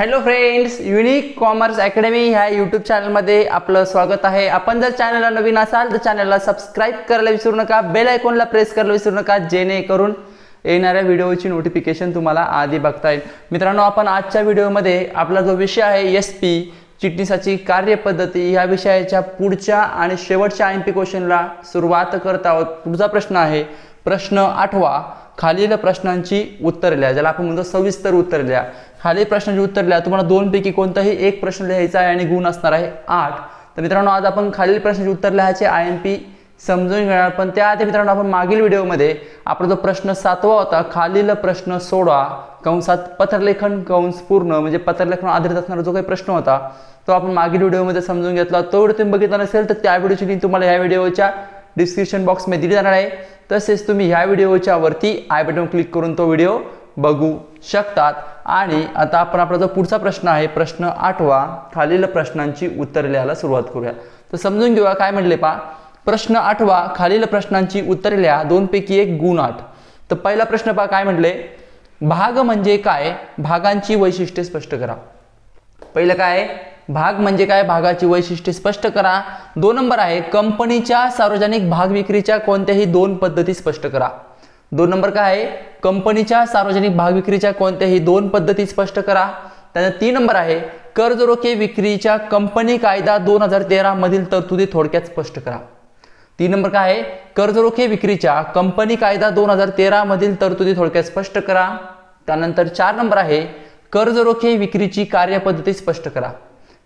Hello friends unique commerce academy ह्या YouTube चॅनलमध्ये आपलं स्वागत आहे. आपण जर चॅनलला नवीन असाल तर चॅनलला सबस्क्राईब करायला विसरू नका. बेल आयकॉनला प्रेस करायला विसरू नका जेणेकरून येणाऱ्या व्हिडिओची नोटिफिकेशन तुम्हाला आधी बघता येईल. मित्रांनो आपण आजच्या व्हिडिओमध्ये आपला जो विषय आहे एस पी चिटणीसाची कार्यपद्धती ह्या विषयाच्या पुढच्या आणि शेवटच्या एम पी क्वेश्चनला सुरुवात करत आहोत. पुढचा प्रश्न आहे प्रश्न आठवा खालील प्रश्नांची उत्तर लिहा. ज्याला आपण म्हणतो सविस्तर उत्तर लिहा. खालील प्रश्नांची उत्तर लिहा. तुम्हाला दोनपैकी कोणताही एक प्रश्न लिहायचा आहे आणि गुण असणार आहे आठ. तर मित्रांनो आज आपण खालील प्रश्नांची उत्तर लिहायचे आय एम पी समजून घेणार. पण त्याआधी मित्रांनो आपण मागील व्हिडिओमध्ये आपला जो प्रश्न सातवा होता खालील प्रश्न सोडा. कंसात पत्रलेखन कंस पूर्ण म्हणजे पत्रलेखन आधारित असणारा जो काही प्रश्न होता तो आपण मागील व्हिडिओमध्ये समजून घेतला. तो व्हिडिओ तुम्ही बघितला नसेल तर त्या व्हिडिओची लिंक तुम्हाला या व्हिडिओच्या डिस्क्रिप्शन बॉक्समध्ये दिली जाणार आहे. तसेच तुम्ही ह्या व्हिडिओच्या वरती आय बटन क्लिक करून तो व्हिडिओ बघू शकतात. आणि आता आपण आपला जो पुढचा प्रश्न आहे प्रश्न आठवा खालील प्रश्नांची उत्तरे लिहायला सुरुवात करूया. तर समजून घेऊया काय म्हणले पा प्रश्न आठवा खालील प्रश्नांची उत्तरे लिहा. दोनपैकी एक गुण आठ. तर पहिला प्रश्न पहा काय म्हटले? भाग म्हणजे काय? भागांची वैशिष्ट्ये स्पष्ट करा. पहिलं काय भाग म्हणजे काय? भागाची वैशिष्ट्ये स्पष्ट करा. दोन नंबर आहे कंपनीच्या सार्वजनिक भाग विक्रीच्या कोणत्याही दोन पद्धती स्पष्ट करा. दोन नंबर काय आहे? कंपनीच्या सार्वजनिक भाग विक्रीच्या कोणत्याही दोन पद्धती स्पष्ट करा. त्यानंतर तीन नंबर आहे कर्ज रोखे विक्रीच्या कंपनी कायदा दोन हजार तेरा मधील तरतुदी थोडक्यात स्पष्ट करा. तीन नंबर काय आहे? कर्ज रोखे विक्रीच्या कंपनी कायदा दोन हजार तेरा मधील तरतुदी थोडक्यात स्पष्ट करा. त्यानंतर चार नंबर आहे कर्ज रोखे विक्रीची कार्यपद्धती स्पष्ट करा.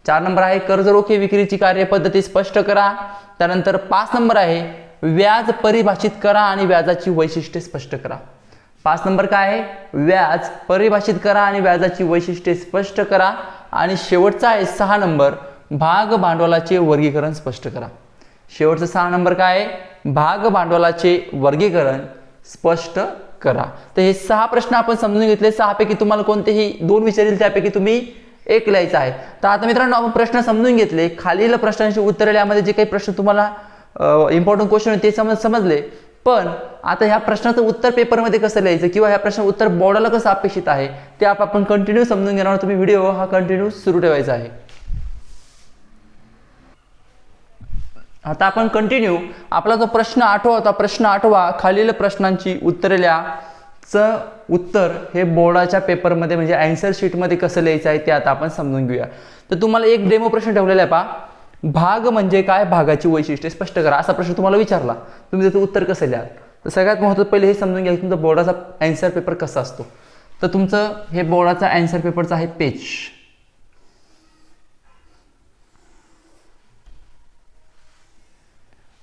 चार नंबर आहे कर्ज रोखे विक्रीची कार्यपद्धती स्पष्ट करा. त्यानंतर पाच नंबर आहे व्याज परिभाषित करा आणि व्याजाची वैशिष्ट्ये स्पष्ट करा. पाच नंबर काय आहे? व्याज परिभाषित करा आणि व्याजाची वैशिष्ट्ये स्पष्ट करा. आणि शेवटचा आहे सहा नंबर भाग भांडवलाचे वर्गीकरण स्पष्ट करा. शेवटचा सहा नंबर काय आहे? भाग भांडवलाचे वर्गीकरण स्पष्ट करा. तर हे सहा प्रश्न आपण समजून घेतले. सहापैकी तुम्हाला कोणतेही दोन विचारतील त्यापैकी तुम्ही एक लिहायचा आहे. तर आता मित्रांनो आपण प्रश्न समजून घेतले. खालील प्रश्नांची उत्तरे यामध्ये जे काही प्रश्न तुम्हाला इम्पॉर्टंट क्वेश्चन होते ते समज समजले. पण आता ह्या प्रश्नाचं उत्तर पेपरमध्ये कसं लिहायचं किंवा ह्या प्रश्न उत्तर बोर्डाला कसं अपेक्षित आहे ते आपण कंटिन्यू समजून घेणार तुम्ही व्हिडिओ हा कंटिन्यू सुरू ठेवायचा आहे. आता आपण कंटिन्यू आपला जो प्रश्न आठवा होता प्रश्न आठवा. खालील प्रश्नांची उत्तरे लिहा. चं उत्तर हे बोर्डाच्या पेपरमध्ये म्हणजे अँसर शीटमध्ये कसं लिहायचं आहे ते आता आपण समजून घेऊया. तर तुम्हाला एक डेमो प्रश्न ठेवलेला आहे पा भाग म्हणजे काय? भागाची वैशिष्ट्ये स्पष्ट करा. असा प्रश्न तुम्हाला विचारला. तुम्ही त्याचं उत्तर कसं लिहाल? तर सगळ्यात महत्त्वाचं पहिले हे समजून घ्या की तुमचा बोर्डाचा अँसर पेपर कसा असतो. तर तुमचं हे बोर्डाचा अँसर पेपरचा आहे पेज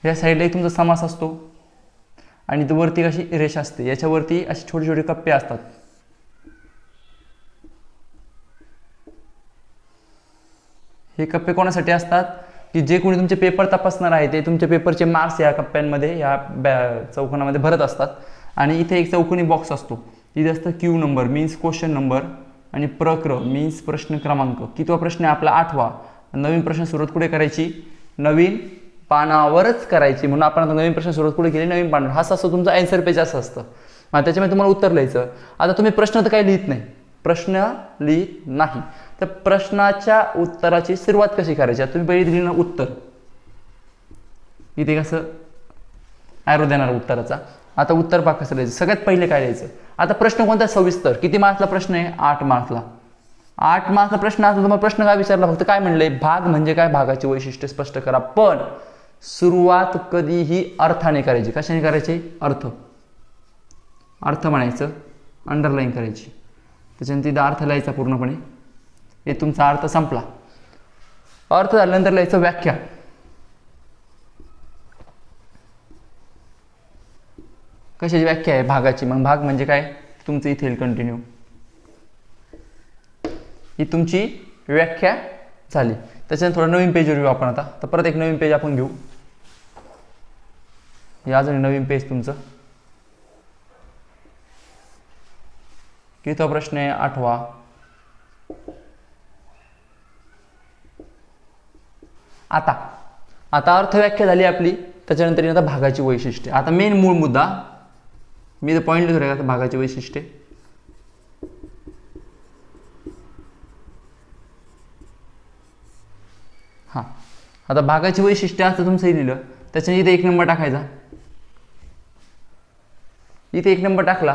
या साईडला एक तुमचा समास असतो. आणि तो वरती कशी रेषा असते. याच्यावरती असे छोटे छोटे कप्पे असतात. हे कप्पे कोणासाठी असतात? की जे कोणी तुमचे पेपर तपासणार आहे ते तुमच्या पेपरचे मार्क्स या कप्प्यांमध्ये या बॅ चौकोनामध्ये भरत असतात. आणि इथे एक चौकोनी बॉक्स असतो. तिथे असतं Q number means question number आणि प्रक्र मीन्स प्रश्न क्रमांक. कितवा प्रश्न आहे आपला? आठवा. नवीन प्रश्न सुरुवात कुठे करायची? नवीन पानावरच करायची म्हणून आपण आता नवीन प्रश्न सुरुवात कुठे केली नवीन पानावर हा असं तुमचं अँसर पेज असं असतं. मग त्याच्यामध्ये तुम्हाला उत्तर लिहायचं. आता तुम्ही प्रश्न तर काही लिहित नाही. प्रश्न लिहित नाही. तर प्रश्नाच्या उत्तराची सुरुवात कशी करायची? तुम्ही पहिले दिली ना उत्तर. इथे कसं ॲरो देणार उत्तराचा. आता उत्तर पाक कसं लिहायचं? सगळ्यात पहिले काय लिहायचं? आता प्रश्न कोणता सविस्तर. किती मार्क्सला प्रश्न आहे? आठ मार्क्सला. आठ मार्क्सला प्रश्न असला तुम्हाला प्रश्न काय विचारला? फक्त काय म्हणलंय? भाग म्हणजे काय? भागाची वैशिष्ट्य स्पष्ट करा. पण सुरुवात कधीही अर्थाने करायची. कशाने करायची? अर्थ. अर्थ म्हणायचं अंडरलाईन करायची. त्याच्यानंतर तिथं अर्थ लिहायचा पूर्णपणे. हे तुमचा अर्थ संपला. अर्थ झाल्यानंतर लिहायचं व्याख्या. कशाची व्याख्या आहे? भागाची. मग भाग म्हणजे काय? तुमचं इथे येईल कंटिन्यू ही तुमची व्याख्या झाली. त्याच्यानंतर थोडं नवीन पेजवर येऊ आपण आता. तर परत एक नवीन पेज आपण घेऊ. हे अजून नवीन पेज तुमचं. किती प्रश्न आहे? आठवा. आता. आता अर्थव्याख्या झाली आपली. त्याच्यानंतर आता भागाची वैशिष्ट्ये. आता मेन मूळ मुद्दा. मी तर पॉईंट लिहितो रे आता भागाची वैशिष्ट्ये. हां. आता भागाची वैशिष्ट्य असं तुमचंही लिहिलं. त्याच्याने इथे एक नंबर टाकायचा. इथे एक नंबर टाकला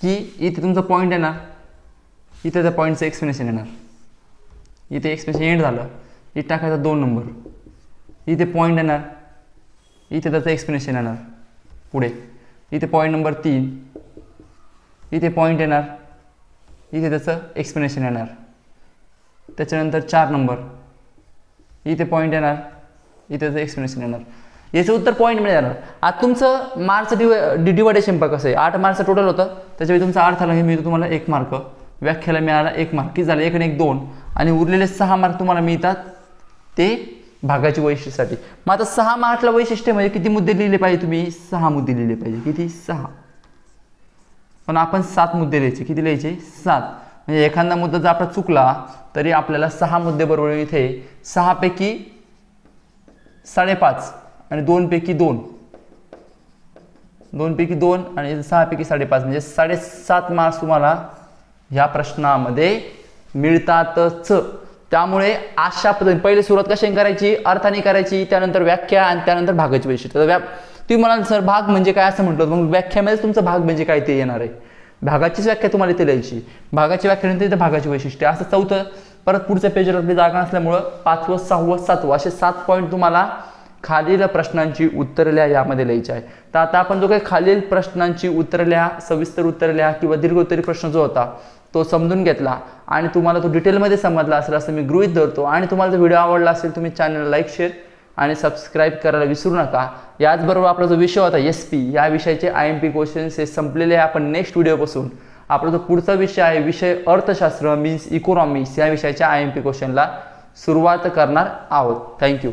की इथे तुमचा पॉईंट येणार इथे त्या पॉईंटचं एक्सप्लेनेशन येणार. इथे एक्सप्लेनेशन एंड झालं इथे टाकायचा दोन नंबर. इथे पॉईंट येणार इथे त्याचं एक्सप्लेनेशन येणार. पुढे. इथे पॉईंट नंबर तीन. इथे पॉईंट येणार इथे त्याचं एक्सप्लेनेशन येणार. त्याच्यानंतर चार नंबर. इथे पॉईंट येणार इथे त्याचं एक्सप्लेनेशन येणार. याचं उत्तर पॉईंट मिळणार आता तुमचं मार्कचं डिव डि डिवायडेशन बघ कसं आहे. आठ मार्कचं टोटल होतं. त्याच्यावेळी तुमचा अर्थाला हे मिळतो तुम्हाला एक मार्क व्याख्याला मिळाला एक मार्क किती झालं? एक आणि एक दोन. आणि उरलेले सहा मार्क तुम्हाला मिळतात ते भागाची वैशिष्ट्यासाठी. मग आता सहा मार्कला वैशिष्ट्य म्हणजे किती मुद्दे लिहिले पाहिजे तुम्ही? सहा मुद्दे लिहिले पाहिजे. किती? सहा. पण आपण सात मुद्दे लिहायचे. किती लिहायचे? सात. म्हणजे एखादा मुद्दा जर आपला चुकला तरी आपल्याला सहा मुद्दे बरोबर इथे सहापैकी साडेपाच आणि दोनपैकी दोन. दोनपैकी दोन आणि सहापैकी साडेपाच. म्हणजे साडेसात मार्क्स तुम्हाला ह्या प्रश्नामध्ये मिळतातच. त्यामुळे अशा पद्धतीने पहिले सुरुवात कशाने करायची? अर्थाने करायची. त्यानंतर व्याख्या आणि त्यानंतर भागाची वैशिष्ट्य. तर व्या तुम्ही म्हणाल सर भाग म्हणजे काय? असं म्हटलं. मग व्याख्यामध्ये तुमचा भाग म्हणजे काय ते येणार आहे. भागाचीच व्याख्या तुम्हाला इथे लिहायची भागाची व्याख्या नंतर भागाची वैशिष्ट्य असं चौथं. परत पुढच्या पेजवर आपली जागा नसल्यामुळं पाचवं सहावं सातवं असे सात पॉईंट तुम्हाला खालील प्रश्नांची उत्तर लिहा यामध्ये लिहायची आहे. तर आता आपण जो काही खालील प्रश्नांची उत्तर लिहा सविस्तर उत्तर लिहा किंवा दीर्घोत्तरी प्रश्न जो होता तो समजून घेतला आणि तुम्हाला तो डिटेलमध्ये समजला असेल असं मी गृहित धरतो. आणि तुम्हाला जर व्हिडिओ आवडला असेल तुम्ही चॅनलला लाईक शेअर आणि सबस्क्राईब करायला विसरू नका. याचबरोबर आपला जो विषय होता एस पी या विषयाचे आय एम पी क्वेश्चन्स हे संपलेले आहे आपण नेक्स्ट व्हिडिओपासून आपला जो पुढचा विषय आहे विषय अर्थशास्त्र मीन्स इकॉनॉमिक्स या विषयाच्या आय एम पी क्वेश्चनला सुरुवात करणार आहोत. थँक्यू